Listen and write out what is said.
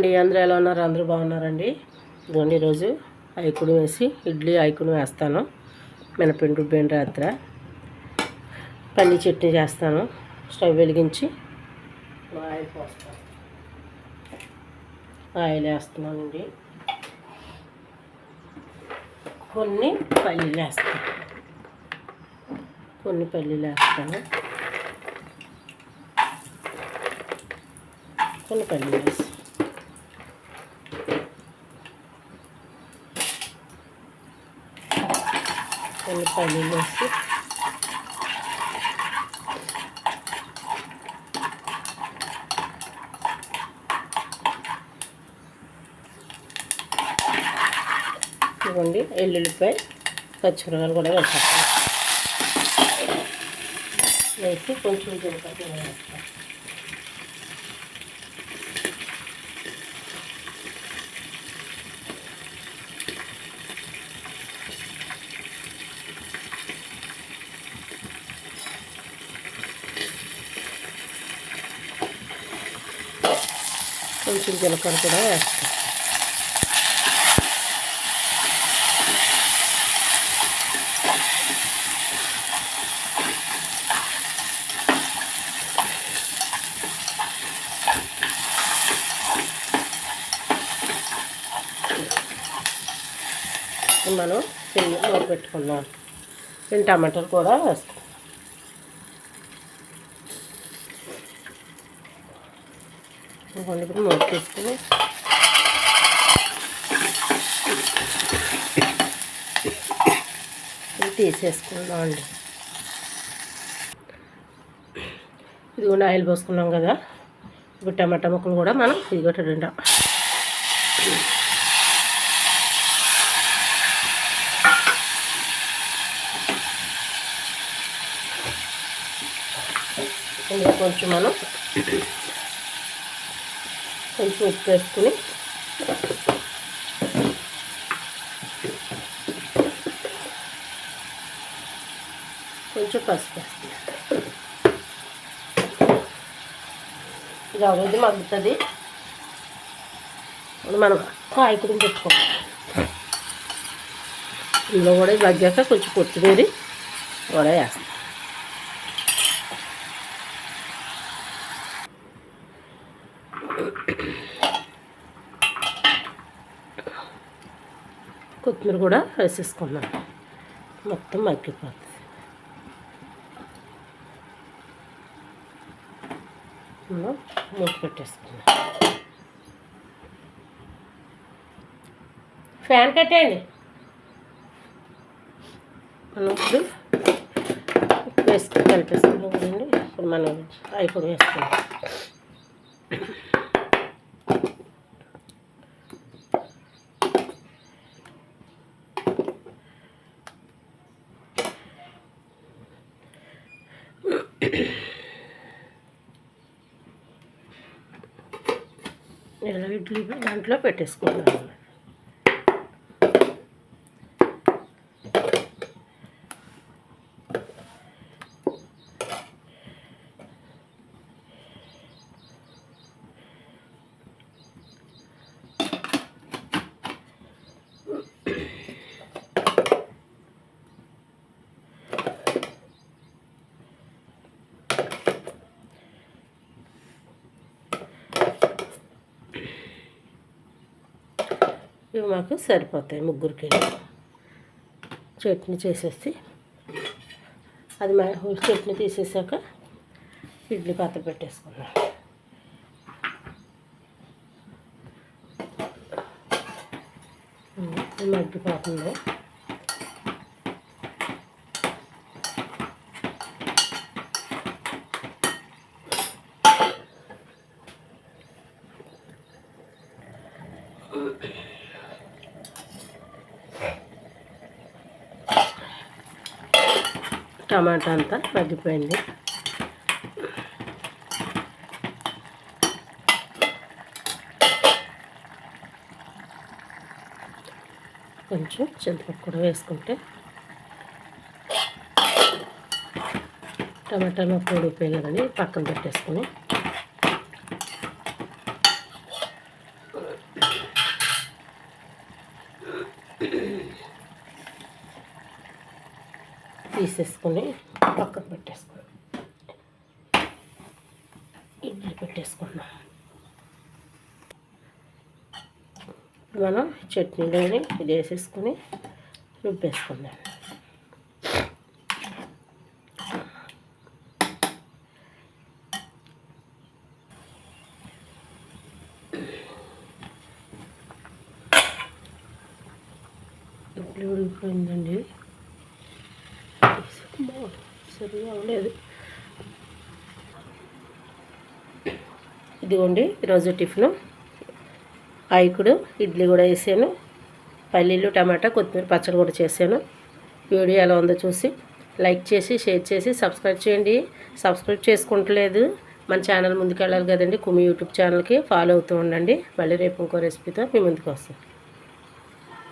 అండి అందరూ ఎలా ఉన్నారు? అందరూ బాగున్నారండి. ఇదిగోండి ఈరోజు ఐకుడు వేసి ఇడ్లీ ఐకుడు వేస్తాను. మినపిండి రుబ్బిన రాత్ర. పల్లి చట్నీ చేస్తాను. స్టవ్ వెలిగించి ఆయిల్ పోస్తాను. ఆయిల్ వేస్తున్నానండి. కొన్ని పల్లీలు వేస్తాను. కొన్ని పల్లీలు వేస్తాను. కొన్ని పల్లీలు వేస్తాను. కొన్ని పల్లీలు వేసి. ఇవ్వండి ఎల్లుల్లిపాయ పచ్చిమిరకాయలు కూడా వేసేస్తాం వేసి కొంచెం జీలకర్ర వేస్తాం కొంచెం జీలకర్ర కూడా వేస్తాం. మనం పిండి పెట్టుకుందాం రెండు టమాటాలు కూడా వేస్తాం. ఇప్పుడు మూత తీసుకుని ఇది తీసేసుకుందాం అండి. ఇదిగోండి ఆయిల్ పోసుకున్నాం కదా. ఇప్పుడు టమాటా ముక్కలు కూడా మనం ఇది రెండు కొంచెం మనం కొంచెం ఉప్పు వేసుకుని. కొంచెం పసుపు ఇది అవైతే మగ్గుతుంది. ఇప్పుడు మనం కాయకుడిని పెట్టుకోవాలి. ఇందులో కూడా ఇది మగ్గాక కొంచెం కొత్తిమీర కూడా వేస్తాం కొత్తిమీర కూడా వేసేసుకున్నాను. మొత్తం మగ్గిపోతుంది. మూత పెట్టేసుకున్నాం. ఫ్యాన్ కట్టేయండి. మనం ఇప్పుడు వేసుకుని కలిపేసుకున్నాం కదండి. ఇప్పుడు మనం అవి కూడా వేసుకున్నాం ఇలా ఇడ్లీ దాంట్లో పెట్టేసుకున్నాను ఇవి మాకు సరిపోతాయి ముగ్గురికి. చట్నీ చేసేసి అది మా చట్నీ తీసేసాక ఇడ్లీ పాత్ర పెట్టేసుకున్నాం. మగ్గిపోతుంది టమాటా అంతా మగ్గిపోయింది. కొంచెం చింతపప్పు కూడా వేసుకుంటే టమాటా మొక్కలు కదండి పక్కన పెట్టేసుకొని తీసేసుకొని పక్కన పెట్టేసుకున్నాం ఇడ్లీ పెట్టేసుకున్నాం. మనం చట్నీలోని ఇది వేసేసుకుని రుబ్బేసుకుందాం. ఇడ్లీ ఉడికిపోయిందండి. సరిగా అవ్వలేదు ఇదిగోండి ఈరోజు టిఫిన్. ఐకుడు ఇడ్లీ కూడా వేసాను. పల్లీలు టమాటా కొత్తిమీర పచ్చడి కూడా చేశాను. వీడియో ఎలా ఉందో చూసి లైక్ చేసి షేర్ చేసి సబ్స్క్రైబ్ చేయండి. సబ్స్క్రైబ్ చేసుకుంటలేదు. మన ఛానల్ ముందుకు వెళ్ళాలి కదండి. కుమి యూట్యూబ్ ఛానల్కి ఫాలో అవుతూ ఉండండి. మళ్ళీ రేపు ఇంకో రెసిపీతో మీ ముందుకు వస్తాం